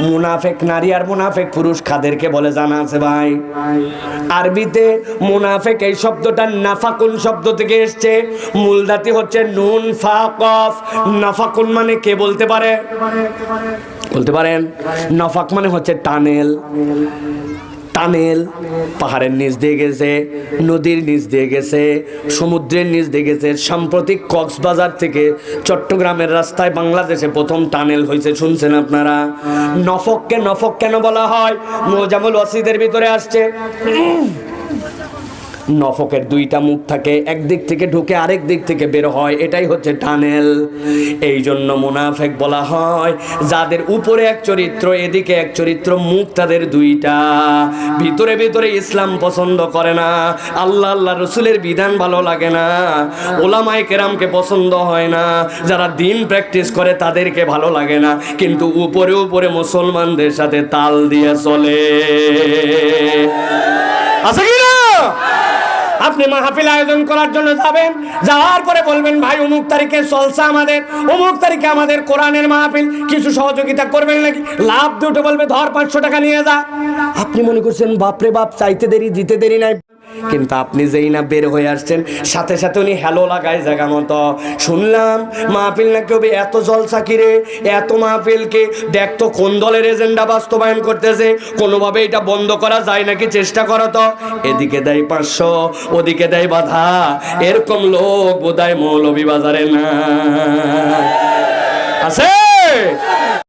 মুনাফেক নারী আর মুনাফেক পুরুষ খাদেরকে বলে, জানা আছে ভাই। আরবিতে মুনাফেক এই শব্দটা নাফাকুন শব্দ থেকে এসছে। মূল দাতি হচ্ছে নুন, ফা, কফ। নাফাকুন মানে কে বলতে পারে? বলতে পারেন? নাফাক মানে হচ্ছে টানেল। টানেল, পাহাড়ের নিচ দিয়ে গেছে, নদীর নিচ দিয়ে গেছে, সমুদ্রের নিচ দিয়ে গেছে। সাম্প্রতিক কক্সবাজার থেকে চট্টগ্রামের রাস্তায় বাংলাদেশে প্রথম টানেল হয়েছে, শুনছেন আপনারা? নফককে নফক কেন বলা হয়? মোজামুল ওয়াসিদের ভিতরে আসছে। নফকের দুইটা মুখ থাকে একদিক থেকে ঢুকে আরেক দিক থেকে বের হয়, এটাই হচ্ছে টানেল। এই জন্য মুনাফেক বলা হয়, যাদের উপরে এক চরিত্র, এদিকে এক চরিত্র, মুখ তাদের দুইটা। ভিতরে ভিতরে ইসলাম পছন্দ করে না, আল্লাহ আল্লাহ রসুলের বিধান ভালো লাগে না ওলামাই কেরামকে পছন্দ হয় না, যারা দিন প্র্যাকটিস করে তাদেরকে ভালো লাগে না, কিন্তু উপরে উপরে মুসলমানদের সাথে তাল দিয়ে চলে। আছে আপনি মাহফিল আয়োজন করার জন্য যাবেন, যাওয়ার পরে বলবেন, ভাই, অমুক তারিখে চলছে আমাদের, অমুক তারিখে আমাদের কোরআনের মাহফিল, কিছু সহযোগিতা করবেন নাকি? লাভ দুটো বলবে, ধর, পাঁচশো টাকা নিয়ে যা। আপনি মনে করছেন, বাপরে বাপ, চাইতে দেরি, দিতে দেরি নাই। কিন্তু আপনি যেই না বের হয়ে আসছেন, সাথে সাথে উনি হ্যালো লাগায় জায়গা মতো। শুনলাম, মাহফিল নাকি হবে এত জলসা কিরে এত মাহফিলকে দেখ তো কোন দলের এজেন্ডা বাস্তবায়ন করতেছে, কোনোভাবে এটা বন্ধ করা যায় নাকি চেষ্টা করো তো? এদিকে দেয় পাঁচশো, ওদিকে দেয় বাধা, এরকম লোক বোধহয় মৌলভী বাজারে না। আছে?